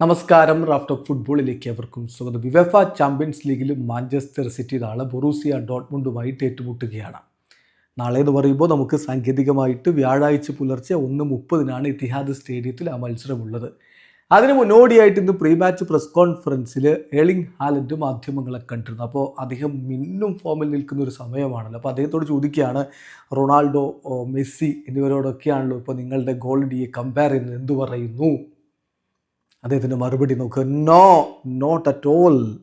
നമസ്കാരം. റാഫ്റ്റർ ഫുട്ബോളിലേക്ക് അവർക്കും സ്വാഗതം. വിവഫ ചാമ്പ്യൻസ് ലീഗിൽ മാഞ്ചസ്റ്റർ സിറ്റി നാളെ ബൊറൂസിയ ഡോട്ട്മുണ്ടുമായിട്ട് ഏറ്റുമുട്ടുകയാണ്. നാളെ എന്ന് പറയുമ്പോൾ നമുക്ക് സാങ്കേതികമായിട്ട് വ്യാഴാഴ്ച പുലർച്ചെ ഒന്ന് മുപ്പതിനാണ് ഇത്തിഹാദ് സ്റ്റേഡിയത്തിൽ ആ മത്സരമുള്ളത്. അതിന് മുന്നോടിയായിട്ട് ഇന്ന് പ്രീ മാച്ച് പ്രസ് കോൺഫറൻസിൽ ഏളിംഗ് ഹാലൻഡ് മാധ്യമങ്ങളെ കണ്ടിരുന്നു. അപ്പോൾ അദ്ദേഹം മിന്നും ഫോമിൽ നിൽക്കുന്ന ഒരു സമയമാണല്ലോ. അപ്പോൾ അദ്ദേഹത്തോട് ചോദിക്കുകയാണ് റൊണാൾഡോ മെസ്സി എന്നിവരോടൊക്കെയാണല്ലോ ഇപ്പോൾ നിങ്ങളുടെ ഗോൾ ഡിയെ കമ്പയർ ചെയ്യുന്നത്. എന്തു പറയുന്നു? അദ്ദേഹത്തിന്റെ മറുപടി നോക്കുക നോ നോട്ട് അറ്റ് ഓൾ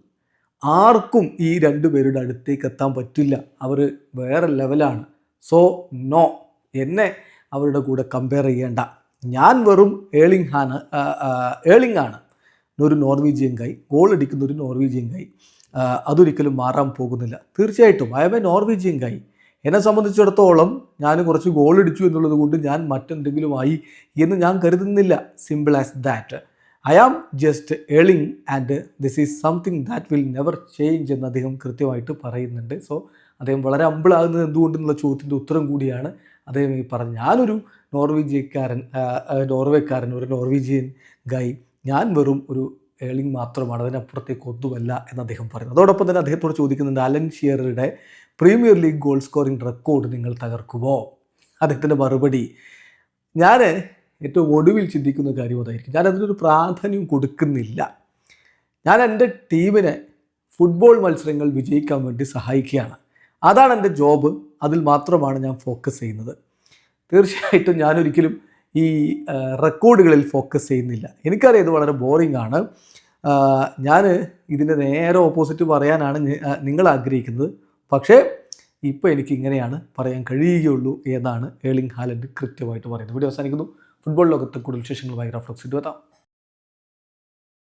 ആർക്കും ഈ രണ്ടു പേരുടെ അടുത്തേക്ക് എത്താൻ പറ്റില്ല. അവർ വേറെ ലെവലാണ് സോ നോ എന്നെ അവരുടെ കൂടെ കമ്പയർ ചെയ്യേണ്ട. ഞാൻ വെറും ഏളിംഗ് ആ, ഏളിംഗ് ആണ്. ഒരു നോർവീജിയൻ കൈ ഗോൾ അടിക്കുന്ന ഒരു നോർവീജിയൻ കൈ. അതൊരിക്കലും മാറാൻ പോകുന്നില്ല. തീർച്ചയായിട്ടും ഐ എം എ നോർവീജിയൻ കൈ എന്നെ സംബന്ധിച്ചിടത്തോളം ഞാൻ കുറച്ച് ഗോൾ അടിച്ചു എന്നുള്ളത് കൊണ്ട് ഞാൻ മറ്റെന്തെങ്കിലും ആയി എന്ന് ഞാൻ കരുതുന്നില്ല. Simple as that I am just Erling and this is something that will never change എന്ന് അദ്ദേഹം കൃത്യമായിട്ട് പറയുന്നുണ്ട്. സോ അദ്ദേഹം വളരെ അമ്പിളാകുന്നത് എന്തുകൊണ്ടെന്നുള്ള ചോദ്യത്തിന്റെ ഉത്തരം കൂടിയാണ് അദ്ദേഹം ഈ പറഞ്ഞു ഞാനൊരു നോർവീജിയക്കാരൻ നോർവേക്കാരൻ ഒരു നോർവീജിയൻ ഗൈ ഞാൻ വെറും ഒരു ഏളിങ് മാത്രമാണ് അതിനപ്പുറത്തേക്ക് ഒന്നുമല്ല എന്ന് അദ്ദേഹം പറയുന്നു. അതോടൊപ്പം തന്നെ അദ്ദേഹത്തോട് ചോദിക്കുന്നുണ്ട് Alan ഷിയറുടെ Premier League goal scoring record നിങ്ങൾ തകർക്കുമോ? അദ്ദേഹത്തിന്റെ മറുപടി ഞാൻ ഏറ്റവും ഒടുവിൽ ചിന്തിക്കുന്ന കാര്യം അതായിരിക്കും. ഞാൻ അതിനൊരു പ്രാധാന്യം കൊടുക്കുന്നില്ല. ഞാൻ എന്റെ ടീമിനെ ഫുട്ബോൾ മത്സരങ്ങൾ വിജയിക്കാൻ വേണ്ടി സഹായിക്കുകയാണ്. അതാണ് എന്റെ ജോബ്. അതിൽ മാത്രമാണ് ഞാൻ ഫോക്കസ് ചെയ്യുന്നത്. തീർച്ചയായിട്ടും ഞാനൊരിക്കലും ഈ റെക്കോർഡുകളിൽ ഫോക്കസ് ചെയ്യുന്നില്ല. എനിക്കറിയാം ഇത് വളരെ ബോറിംഗ് ആണ്. ഞാൻ ഇതിന്റെ നേരെ ഓപ്പോസിറ്റ് പറയാനാണ് നിങ്ങൾ ആഗ്രഹിക്കുന്നത്. പക്ഷേ ഇപ്പോൾ എനിക്ക് ഇങ്ങനെയാണ് പറയാൻ കഴിയുകയുള്ളൂ എന്നാണ് ഏളിംഗ് ഹാലൻഡ് കൃത്യമായിട്ട് പറയുന്നത്. ഇവിടെ അവസാനിക്കുന്നു. ഫുട്ബോൾ ലോകത്തെ കൂടുതൽ വിശേഷങ്ങളുമായി റഫ്ലക്സ് എത്താം